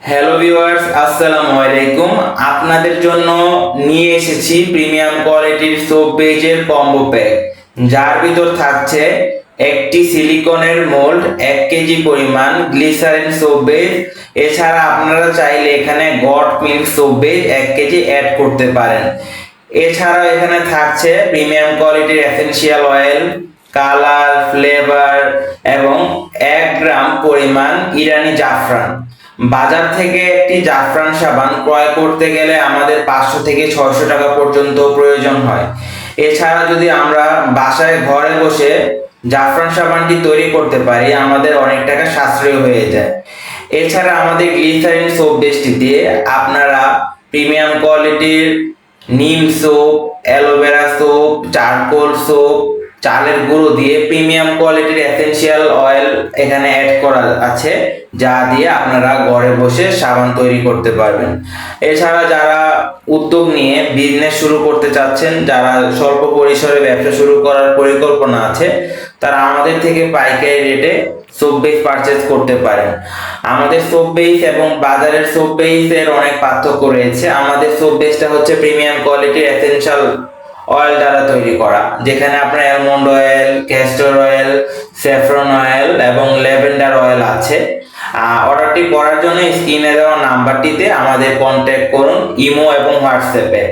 Hello viewers আসসালামু আলাইকুম। আপনাদের জন্য নিয়ে এসেছি প্রিমিয়াম কোয়ালিটির সোপ বেজের কম্বো প্যাক যার ভিতর থাকছে একটি সিলিকনের মোল্ড এক কেজি পরিমাণ গ্লিসারিন সোপ বেজ এছাড়া আপনারা চাইলে এখানে গট মিল্ক সোপ বেজ এক কেজি অ্যাড করতে পারেন। এছাড়াও এখানে থাকছে প্রিমিয়াম কোয়ালিটির এসেনশিয়াল অয়েল কালার ফ্লেভার এবং এক গ্রাম পরিমাণ ইরানি জাফরান। বাজার থেকে একটি জাফরান সাবান ক্রয় করতে গেলে আমাদের পাঁচশো থেকে ছয়শো টাকা পর্যন্ত প্রয়োজন হয়। এছাড়া যদি আমরা বাসায় ঘরে বসে জাফরান সাবানটি তৈরি করতে পারি, আমাদের অনেক টাকা সাশ্রয় হয়ে যায়। এছাড়া আমাদের গ্লিসারিন সোপ বেসটি দিয়ে আপনারা প্রিমিয়াম কোয়ালিটির neem soap, aloe vera soap, charcoal soap চালের গুঁড়ো দিয়ে প্রিমিয়াম কোয়ালিটির এসেনশিয়াল অয়েল এখানে অ্যাড করা আছে, যা দিয়ে আপনারা ঘরে বসে সাবান তৈরি করতে পারবেন। এছাড়া যারা উদ্যোগ নিয়ে বিজনেস শুরু করতে চাচ্ছেন, যারা স্বল্প পরিসরে ব্যবসা শুরু করার পরিকল্পনা আছে, তারা আমাদের থেকে পাইকারি রেটে সোপ বেস পারচেজ করতে পারেন। আমাদের সোপ বেস এবং বাজারের সোপ বেসের অনেক পার্থক্য রয়েছে। আমাদের সোপ বেসটা হচ্ছে প্রিমিয়াম কোয়ালিটির এসেনশিয়াল অয়েল দ্বারা তৈরি করা। যেখানে আপনার almond oil castor oil saffron oil এবং ল্যাভেন্ডার অয়েল আছে। অর্ডারটি করার জন্য স্ক্রিনে দেওয়া নাম্বারটিতে আমাদের কন্ট্যাক্ট করুন, ইমো এবং হোয়াটসঅ্যাপে।